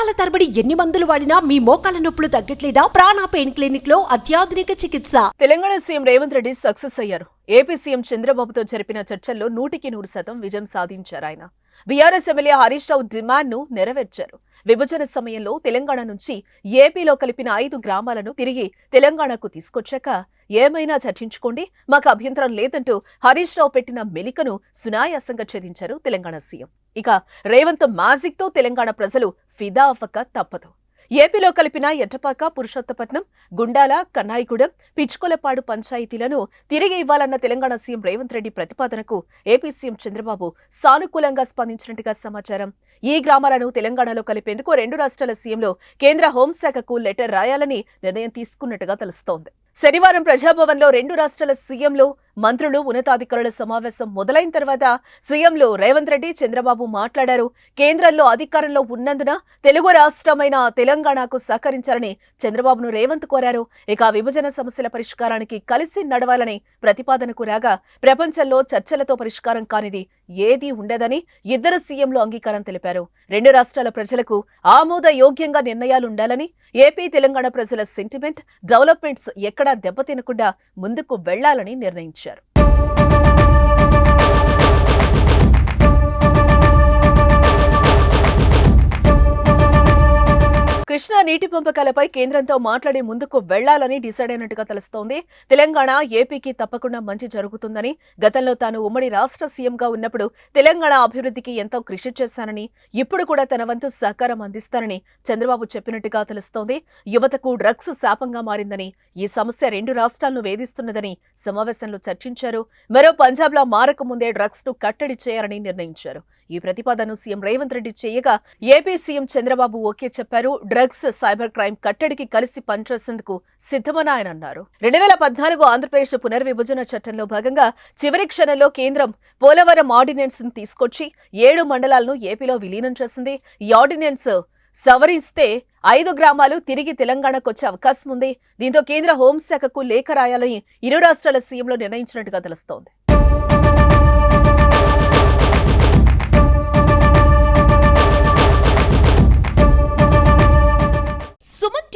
సంవత్సరాల తరబడి ఎన్ని మందులు వాడినా మీ మోకాల నొప్పులు తగ్గట్లేదా? ప్రాణ పెయిన్ క్లినిక్లో అత్యాధునిక చికిత్స. తెలంగాణ సీఎం రేవంత్ రెడ్డి సక్సెస్ అయ్యారు. ఏపీ సీఎం చంద్రబాబుతో జరిపిన చర్చల్లో నూటికి నూరు శాతం విజయం సాధించారు ఆయన. బీఆర్ఎస్ ఎమ్మెల్యే హరీష్ రావు డిమాండ్ను నెరవేర్చారు. విభజన సమయంలో తెలంగాణ నుంచి ఏపీలో కలిపిన ఐదు గ్రామాలను తిరిగి తెలంగాణకు తీసుకొచ్చాక ఏమైనా చర్చించుకోండి. మాకు అభ్యంతరం లేదంటూ హరీష్ రావు పెట్టిన మెలికను సునాయాసంగా ఛేదించారు తెలంగాణ సీఎం. ఇక రేవంత్ మాజిక్తో తెలంగాణ ప్రజలు ఫిదా అవ్వక తప్పదు. ఏపీలో కలిపిన ఎట్టపాక పురుషోత్తపట్నం గుండాల కన్నాయిగూడెం పిచ్చుకొలపాడు పంచాయతీలను తిరిగి ఇవ్వాలన్న తెలంగాణ సీఎం రేవంత్ రెడ్డి ప్రతిపాదనకు ఏపీ సీఎం చంద్రబాబు సానుకూలంగా స్పందించినట్టుగా సమాచారం. ఈ గ్రామాలను తెలంగాణలో కలిపేందుకు రెండు రాష్ట్రాల సీఎంలు కేంద్ర హోంశాఖకు లెటర్ రాయాలని నిర్ణయం తీసుకున్నట్టుగా తెలుస్తోంది. శనివారం ప్రజాభవన్లో రెండు రాష్ట్రాల సీఎంలు మంత్రులు ఉన్నతాధికారుల సమావేశం మొదలైన తర్వాత సీఎంలు రేవంత్ రెడ్డి చంద్రబాబు మాట్లాడారు. కేంద్రంలో అధికారంలో ఉన్నందున తెలుగు రాష్ట్రమైన తెలంగాణకు సహకరించాలని చంద్రబాబును రేవంత్ కోరారు. ఇక విభజన సమస్యల పరిష్కారానికి కలిసి నడవాలని ప్రతిపాదనకు రాగా ప్రపంచంలో చర్చలతో పరిష్కారం కానిది ఏదీ ఉండదని ఇద్దరు సీఎంలు అంగీకారం తెలిపారు. రెండు రాష్ట్రాల ప్రజలకు ఆమోదయోగ్యంగా నిర్ణయాలుండాలని ఏపీ తెలంగాణ ప్రజల సెంటిమెంట్ డెవలప్మెంట్స్ ఎక్కడా దెబ్బతినకుండా ముందుకు వెళ్ళాలని నిర్ణయించారు. కృష్ణా నీటి పంపకాలపై కేంద్రంతో మాట్లాడి ముందుకు వెళ్ళాలని డిసైడ్ అయినట్టుగా తెలుస్తోంది. తెలంగాణ ఏపీకి తప్పకుండా మంచి జరుగుతుందని గతంలో తాను ఉమ్మడి రాష్ట్ర సీఎంగా ఉన్నప్పుడు తెలంగాణ అభివృద్ధికి ఎంతో కృషి చేశానని ఇప్పుడు కూడా తన వంతు సహకారం అందిస్తానని చంద్రబాబు చెప్పినట్టుగా తెలుస్తోంది. యువతకు డ్రగ్స్ శాపంగా మారిందని ఈ సమస్య రెండు రాష్ట్రాలను వేధిస్తున్నదని సమావేశంలో చర్చించారు. మరో పంజాబ్లో మారక ముందే డ్రగ్స్ను కట్టడి చేయాలని నిర్ణయించారు. ఈ ప్రతిపాదనను సీఎం రేవంత్ రెడ్డి చేయగా ఏపీ సీఎం చంద్రబాబు ఓకే చెప్పారు. డ్రగ్స్ సైబర్ క్రైమ్ కట్టడికి కలిసి పనిచేసేందుకు సిద్ధమని ఆయన అన్నారు. రెండు వేల పద్నాలుగు ఆంధ్రప్రదేశ్ పునర్విభజన చట్టంలో భాగంగా చివరి క్షణంలో కేంద్రం పోలవరం ఆర్డినెన్స్ తీసుకొచ్చి ఏడు మండలాలను ఏపీలో విలీనం చేసింది. ఈ ఆర్డినెన్స్ సవరిస్తే ఐదు గ్రామాలు తిరిగి తెలంగాణకు వచ్చే అవకాశం ఉంది. దీంతో కేంద్ర హోంశాఖకు లేఖ రాయాలని ఇరు రాష్ట్రాల సీఎంలు నిర్ణయించినట్టుగా తెలుస్తోంది.